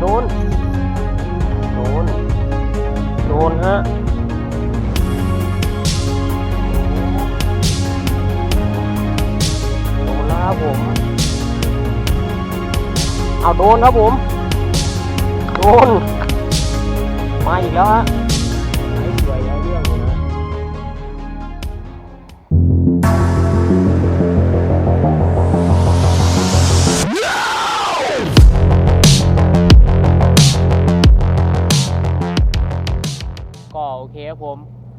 โดน โดน โดนฮะโดนแล้วครับผม เอาโดนครับผม โดน มาอีกแล้วฮะ ครับผม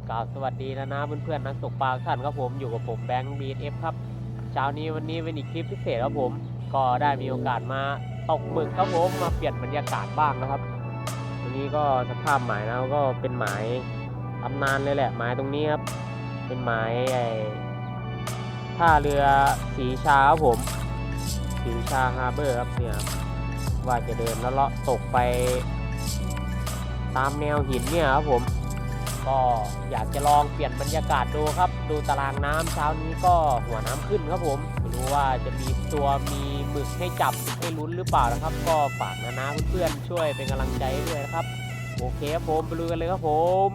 กล่าวสวัสดีนะนะเพื่อนๆนักตกปลาท่านครับผมอยู่กับผมแบงค์บีเอฟครับเช้านี้วันนี้เป็นอีกคลิปพิเศษครับผม ก็ได้มีโอกาสมาตกหมึกครับผมมาเปลี่ยนบรรยากาศบ้างนะครับวันนี้ก็สภาพหมายนะก็เป็นหมายตำนานเลยแหละหมายตรงนี้ครับเป็นหมายไอ้ท่าเรือสีชาครับผมสีชาฮาร์เบอร์ครับเนี่ยว่าจะเดินแล้วเลาะตกไปตามแนวหินเนี่ยครับผม ก็อยากจะลองเปลี่ยนบรรยากาศดูครับ ดูตารางน้ำเช้านี้ก็หัวน้ำขึ้นครับผมไม่รู้ว่าจะมีตัวมีหมึกให้จับให้ลุ้นหรือเปล่านะครับ ก็ฝากนะนะเพื่อนๆช่วยเป็นกำลังใจด้วยนะครับ โอเคครับผมไปลุยกันเลยครับผม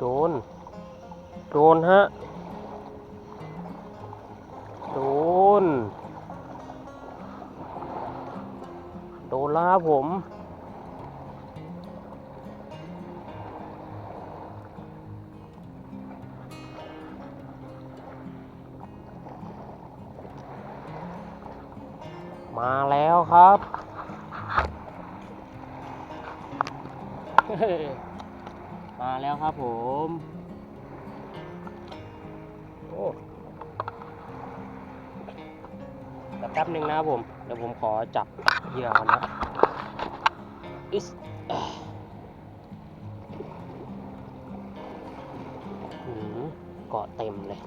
โดน โดนฮะ โดน โดนล้วครับผม มาแล้วครับ มาแล้วครับผม โอ้เดี๋ยวแป๊บหนึ่งนะครับผม เดี๋ยวผมขอจับเหยื่อก่อนนะอิสหืมเกาะเต็มเลย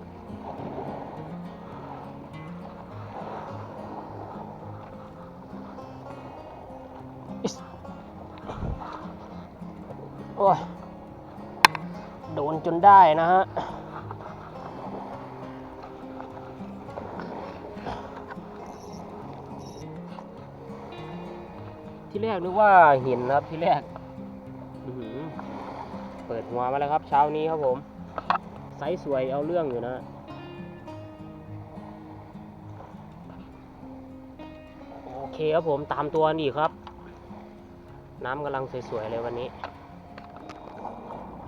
โอ้ย นจนได้นะฮะที่แรกนึกว่าหินครับที่แรกเปิดหัวมาแล้วครับ เช้านี้ครับผมไซส์สวยเอาเรื่องอยู่นะโอเคครับผมตามตัวนี่ครับ น้ำกำลังสวยๆเลยวันนี้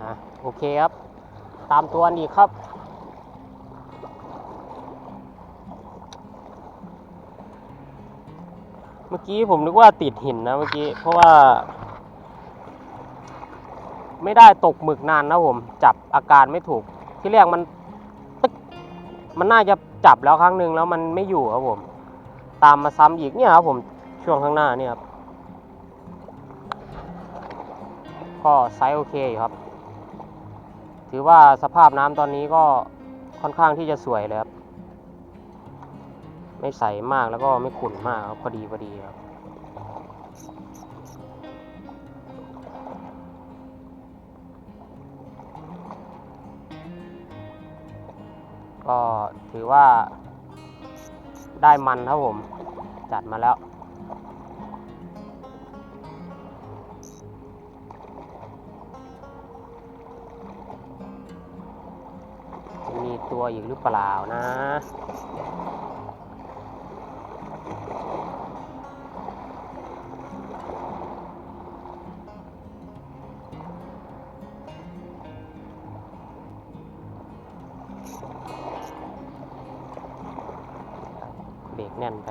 อะโอเคครับ ตามตัวนี่ครับ เมื่อกี้ผมนึกว่าติดหินนะเมื่อกี้ เพราะว่า ไม่ได้ตกหมึกนานนะผม จับอาการไม่ถูก ที่แรกมันตึ๊กมันน่าจะจับแล้วครั้งหนึ่งแล้วมันไม่อยู่ครับผม ตามมาซ้ำอีกเนี่ยครับผมช่วงข้างหน้าเนี่ยครับก็ไซส์โอเคอยู่ครับ ถือว่าสภาพน้ำตอนนี้ก็ค่อนข้างที่จะสวยเลยครับ ไม่ใสมากแล้วก็ไม่ขุ่นมากครับพอดีพอดีครับก็ถือว่าได้มันครับผม จัดมาแล้ว อยู่หรือเปล่านะเบรกแน่นไป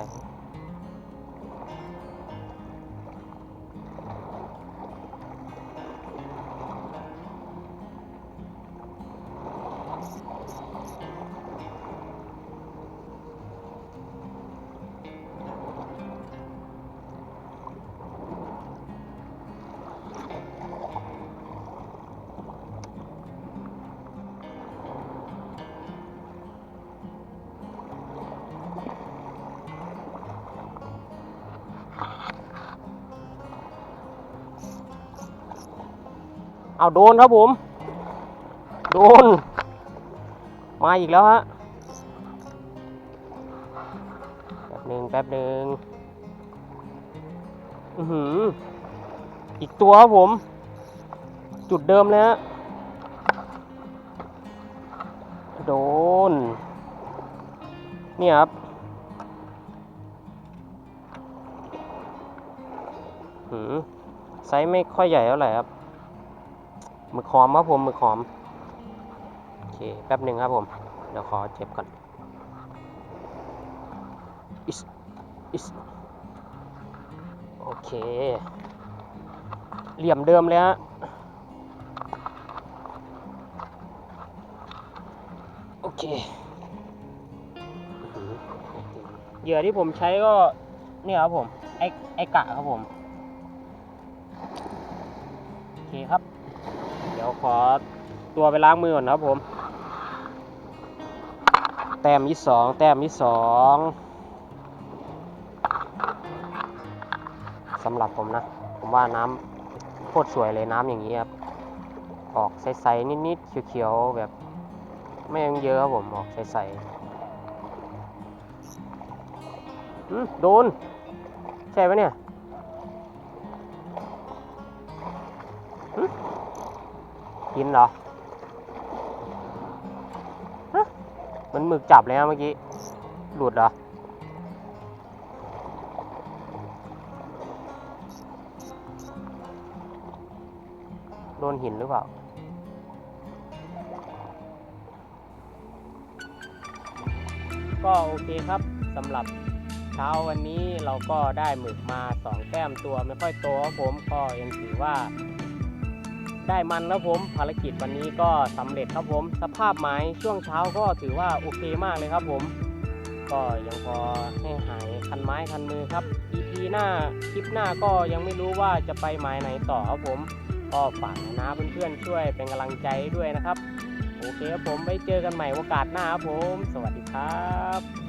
เอาโดนครับผม โดน มาอีกแล้วฮะ แป๊บหนึ่งแป๊บหนึ่งอือหือ อีกตัวครับผม จุดเดิมเลยฮะ โดนเนี่ยครับหืมไซส์ไม่ค่อยใหญ่เท่าไหร่ครับ มึกหอมครับผมมึกหอมโอเคแป๊บหนึ่งครับผม เดี๋ยวขอเจ็บก่อนอิสอิสโอเค เหลี่ยมเดิมเลยฮะโอเคเหยื่อที่ผมใช้ก็เนี่ยครับผม ไอไอกะครับผม โอเคครับ ดี๋ยวขอตัวไปล้างมือก่อนนะครับผม แต้มที่สองแต้มที่สองสำหรับผมนะ ผมว่าน้ำโคตรสวยเลยน้ำอย่างนี้ครับ ออกใสๆนิดๆเขียวๆแบบไม่ยังเยอะครับผมออกใสๆอืมโดน ใช่ไหมเนี่ยหึ กินเหรอฮะมันหมึกจับเลยนะเมื่อกี้ หลุดเหรอ โดนหินหรือเปล่า ก็โอเคครับสำหรับเช้าวันนี้เราก็ได้หมึกมา 2 แต้มตัวไม่ค่อยโตครับผมก็ยังถือว่า ได้มันแล้วผมภารกิจวันนี้ก็สำเร็จครับผม สภาพไม้ช่วงเช้าก็ถือว่าโอเคมากเลยครับผม ก็ยังพอให้หายคันไม้คันมือครับ EP หน้าคลิปหน้าก็ยังไม่รู้ว่าจะไปหมายไหนต่อครับผม ก็ฝากนะเพื่อนๆช่วยเป็นกำลังใจด้วยนะครับ โอเคครับผมไว้เจอกันใหม่โอกาสหน้าครับผม สวัสดีครับ